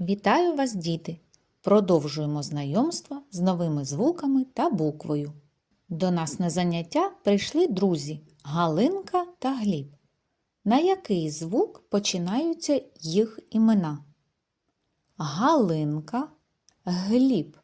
Вітаю вас, діти! Продовжуємо знайомство з новими звуками та буквою. До нас на заняття прийшли друзі Галинка та Гліб. На який звук починаються їх імена? Галинка, Гліб.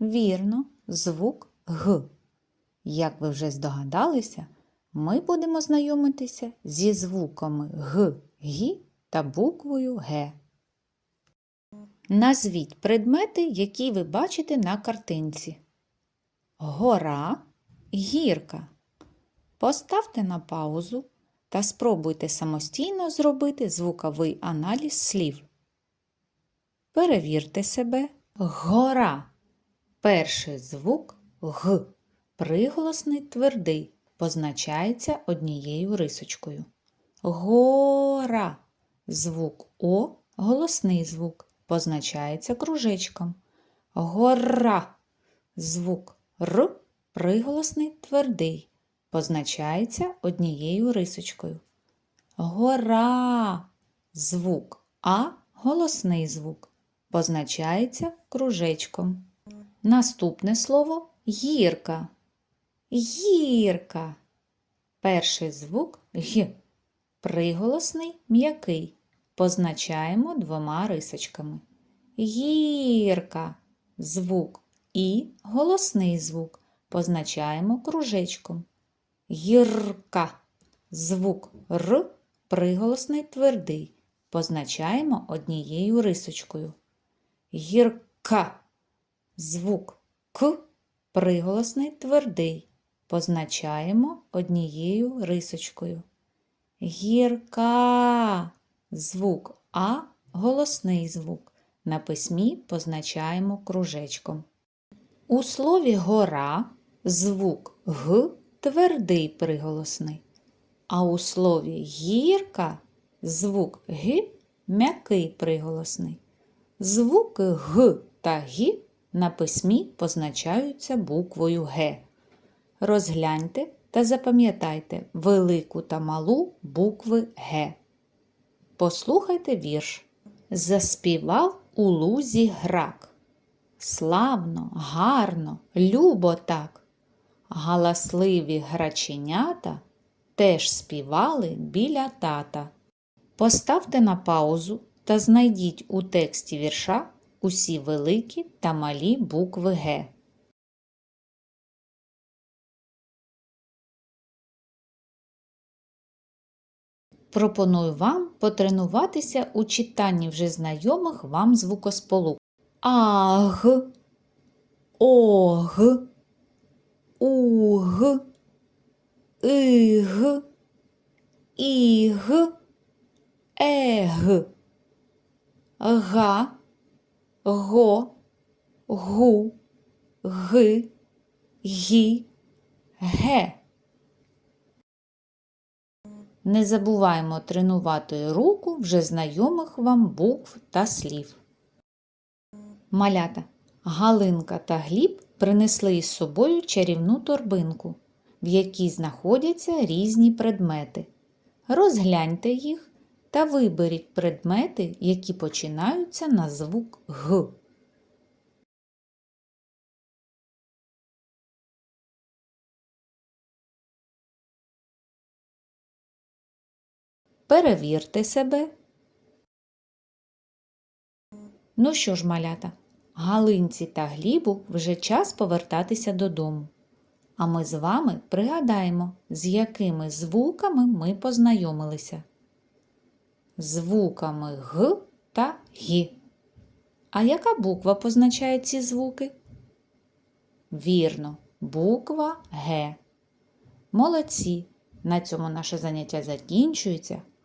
Вірно, звук Г. Як ви вже здогадалися, ми будемо знайомитися зі звуками Г, Гі та буквою Г. Назвіть предмети, які ви бачите на картинці. Гора, гірка. Поставте на паузу та спробуйте самостійно зробити звуковий аналіз слів. Перевірте себе. Гора. Перший звук Г. Приголосний твердий. Позначається однією рисочкою. Гора. Звук О голосний звук. Позначається кружечком. Гора. Звук Р приголосний твердий. Позначається однією рисочкою. Гора. Звук А голосний звук. Позначається кружечком. Наступне слово гірка. Гірка. Перший звук Г. Приголосний м'який. Позначаємо двома рисочками. Гірка. Звук І голосний звук. Позначаємо кружечком. Гірка. Звук Р приголосний твердий. Позначаємо однією рисочкою. Гірка. Звук К приголосний твердий. Позначаємо однією рисочкою. Гірка. Звук А голосний звук. На письмі позначаємо кружечком. У слові гора звук Г твердий приголосний, а у слові гірка звук Г м'який приголосний. Звуки Г та Г на письмі позначаються буквою Г. Розгляньте та запам'ятайте велику та малу букви Г. Послухайте вірш. Заспівав у лузі грак. Славно, гарно, любо так. Галасливі граченята теж співали біля тата. Поставте на паузу та знайдіть у тексті вірша усі великі та малі букви Г. Пропоную вам потренуватися у читанні вже знайомих вам звукосполук. Аг, ог, уг, иг, іг, ег, га, го, гу, ги, гі, ге. Не забуваємо тренувати руку вже знайомих вам букв та слів. Малята Галинка та Гліб принесли із собою чарівну торбинку, в якій знаходяться різні предмети. Розгляньте їх та виберіть предмети, які починаються на звук Г. Перевірте себе. Ну що ж, малята, Галинці та Глібу вже час повертатися додому. А ми з вами пригадаємо, з якими звуками ми познайомилися. Звуками Г та Г. А яка буква позначає ці звуки? Вірно, буква Г. Молодці! На цьому наше заняття закінчується.